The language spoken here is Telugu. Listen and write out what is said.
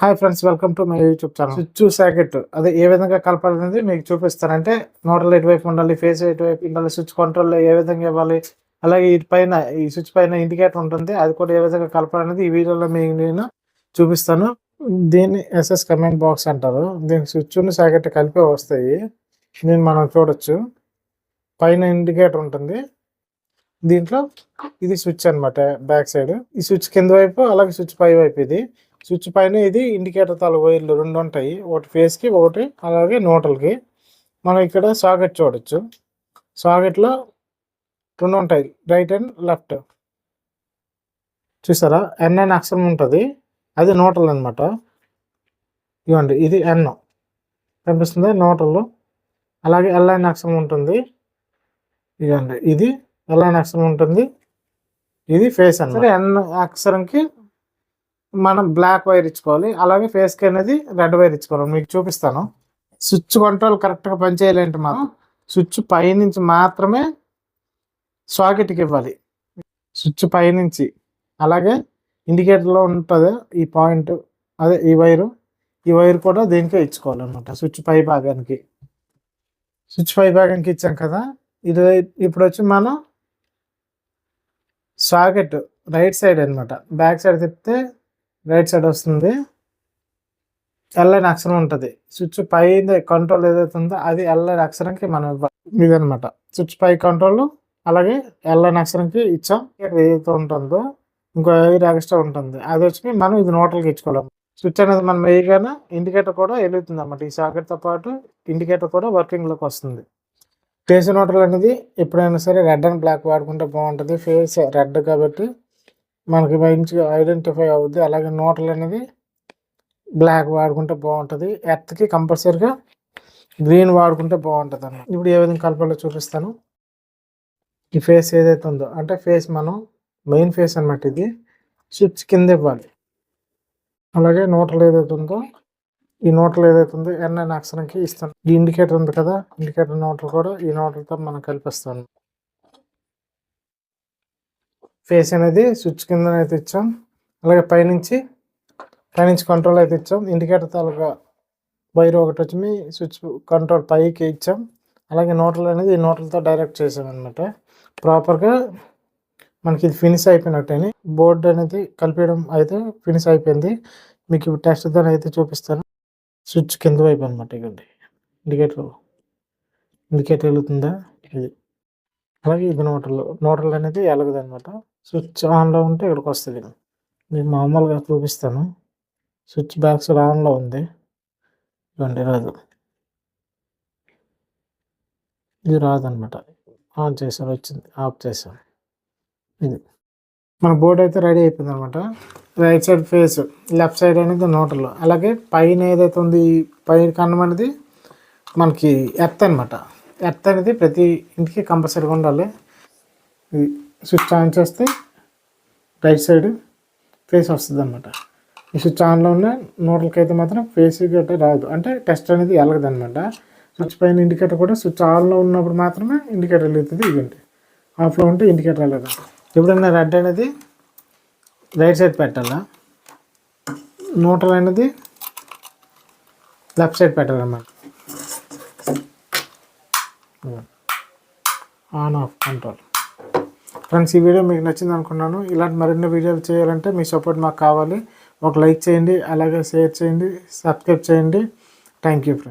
Hi friends welcome to my YouTube channel switch socket అదే ఏ విధంగా కలపాలనేది మీకు చూపిస్తాను అంటే ఎటువైపు ఉండాలి ఫేస్ ఎటువైపు ఉండాలి స్విచ్ కంట్రోల్ ఏ విధంగా ఇవ్వాలి అలాగే ఈ పైన ఈ స్విచ్ పైన ఇండికేటర్ ఉంటుంది అది కూడా ఏ విధంగా కలపాలనేది ఈ వీడియోలో మీకు నేను చూపిస్తాను. దీన్ని ఎస్ఎస్ కమెంట్ బాక్స్ అంటారు. దీనికి స్విచ్ సాకెట్ కలిపి వస్తాయి. దీన్ని మనం చూడొచ్చు. పైన ఇండికేటర్ ఉంటుంది. దీంట్లో ఇది స్విచ్ అనమాట బ్యాక్ సైడ్. ఈ స్విచ్ కింద వైపు అలాగే స్విచ్ పై వైపు ఇది. స్విచ్ పైన ఇది ఇండికేటర్ తల వైర్లు రెండు ఉంటాయి. ఒకటి ఫేస్కి ఒకటి అలాగే నోటల్కి. మనం ఇక్కడ సాకెట్ చూడొచ్చు. సాకెట్లో రెండు ఉంటాయి. Right and left. చూసారా? ఎన్ అనే అక్షరం ఉంటుంది. అది నోటల్ అనమాట ఇవ్వండి ఇది ఎన్ కనిపిస్తుంది? నోటలు. అలాగే ఎల్ అనే అక్షరం ఉంటుంది. ఇవ్వండి ఇది ఎల్ అనే అక్షరం ఉంటుంది. ఇది ఫేస్ అన్నమాట. ఎన్ అక్షరంకి మనం బ్లాక్ వైర్ ఇచ్చుకోవాలి. అలాగే ఫేస్కి అనేది రెడ్ వైర్ ఇచ్చుకోవాలి. మీకు చూపిస్తాను. స్విచ్ కంట్రోల్ కరెక్ట్గా పనిచేయాలంటే మాత్రం స్విచ్ పైనుంచి మాత్రమే సాకెట్కి ఇవ్వాలి. స్విచ్ పైనుంచి. అలాగే ఇండికేటర్లో ఉంటుంది ఈ పాయింట్ అదే ఈ వైరు ఈ వైర్ కూడా దేనికే ఇచ్చుకోవాలన్నమాట. స్విచ్ పై భాగానికి. స్విచ్ పై భాగానికి ఇచ్చాం కదా. ఇది ఇప్పుడు వచ్చి మనం సాకెట్ రైట్ సైడ్ అన్నమాట. బ్యాక్ సైడ్ తిప్పితే రైట్ సైడ్ వస్తుంది. ఎల్ అక్షరం ఉంటుంది. స్విచ్ పై కంట్రోల్ ఏదైతే ఉందో అది ఎల్ అక్షరంకి మనం ఇవ్వాలి. ఇదనమాట స్విచ్ పై కంట్రోల్ అలాగే ఎల్ అక్షరంకి ఇచ్చాం. ఏదైతే ఉంటుందో ఇంకో ఎయిర్ ఎక్స్ట్రా ఉంటుంది. అది వచ్చి మనం ఇది నోటల్కి ఇచ్చుకోలేము స్విచ్ అనేది మనం వేయగానే ఇండికేటర్ కూడా వెలుగుతుంది అన్నమాట ఈ సాకెట్తో పాటు ఇండికేటర్ కూడా వర్కింగ్లోకి వస్తుంది. ఫేస్ నోటల్ అనేది ఎప్పుడైనా సరే రెడ్ అండ్ బ్లాక్ వాడుకుంటే బాగుంటుంది. ఫేస్ రెడ్ కాబట్టి మనకి మంచిగా ఐడెంటిఫై అవుద్ది. అలాగే నోటల్ అనేది బ్లాక్ వాడుకుంటే బాగుంటుంది. ఎర్త్కి కంపల్సరీగా గ్రీన్ వాడుకుంటే బాగుంటుంది అన్న ఇప్పుడు ఏ విధంగా కలపాలో చూపిస్తాను. ఈ ఫేస్ ఏదైతే ఉందో అంటే ఫేస్ మనం మెయిన్ ఫేస్ అన్నమాట ఇది. చిప్స్ కింద ఇవ్వాలి. అలాగే నోటల్ ఏదైతే ఉందో ఈ నోటల్ ఏదైతే ఉందో ఎన్ఐన్ అక్షరంకి ఇస్తాను. ఈ ఇండికేటర్ ఉంది కదా ఇండికేటర్ నోటల్ కూడా ఈ నోటల్తో మనం కల్పిస్తాను ఫేస్ అనేది స్విచ్ కింద అయితే ఇచ్చాం. అలాగే పైనుంచి పైనుంచి కంట్రోల్ అయితే ఇచ్చాం. ఇండికేటర్ తాలూకా వైర్ ఒకటి వచ్చి స్విచ్ కంట్రోల్ పైకి ఇచ్చాం. అలాగే నోటల్ అనేది ఈ నోటల్తో డైరెక్ట్ చేసాం అనమాట ప్రాపర్గా మనకి ఇది ఫినిష్ అయిపోయినట్టని బోర్డు అనేది కలిపేయడం అయితే ఫినిష్ అయిపోయింది. మీకు టెస్ట్ టెస్ట్తో అయితే చూపిస్తాను. స్విచ్ కింద వైపు అనమాట ఇవ్వండి ఇండికేటర్ ఇండికేటర్ వెళుతుందా? ఇది. అలాగే ఇది నోటల్ నోటర్లు అనేది ఎలగదు అనమాట స్విచ్ ఆన్లో ఉంటే ఇక్కడికి వస్తుంది. నేను మామూలుగా చూపిస్తాను. స్విచ్ బాక్స్ ఆన్లో ఉంది. ఇవ్వండి రాదు. ఇది రాదనమాట ఆన్ చేశాను వచ్చింది. ఆఫ్ చేశాను. ఇది. మన బోర్డు అయితే రెడీ అయిపోయింది అనమాట right side face left side అనేది నోటర్లు. అలాగే పైన ఏదైతే ఉంది పైన కన్నం అనేది మనకి ఎత్త అనమాట ఎర్త్ అనేది ప్రతి ఇంటికి కంపల్సరీగా ఉండాలి. ఇది స్విచ్ ఆన్ చేస్తే రైట్ సైడ్ ఫేస్ వస్తుంది అనమాట ఈ స్విచ్ ఆన్లో ఉన్న నోట్లకి అయితే మాత్రం ఫేస్ గట్ట రాదు. అంటే టెస్ట్ అనేది వెళ్ళదు అనమాట స్విచ్ పైన ఇండికేటర్ కూడా స్విచ్ ఆన్లో ఉన్నప్పుడు మాత్రమే ఇండికేటర్ వెళ్తుంది ఇదండి ఆఫ్లో ఉంటే ఇండికేటర్ వెళ్ళదు ఎప్పుడైనా రెడ్ అనేది రైట్ సైడ్ పెట్టాలా? నోటల్ అనేది లెఫ్ట్ సైడ్ పెట్టాలన్నమాట. ఆన్ ఆఫ్ కంట్రోల్ ఫ్రెండ్స్ ఈ వీడియో మీకు నచ్చింది అనుకున్నాను. ఇలాంటి మరిన్ని వీడియోలు చేయాలంటే మీ సపోర్ట్ మాకు కావాలి. ఒక లైక్ చేయండి అలాగే షేర్ చేయండి సబ్స్క్రైబ్ చేయండి. Thank you friends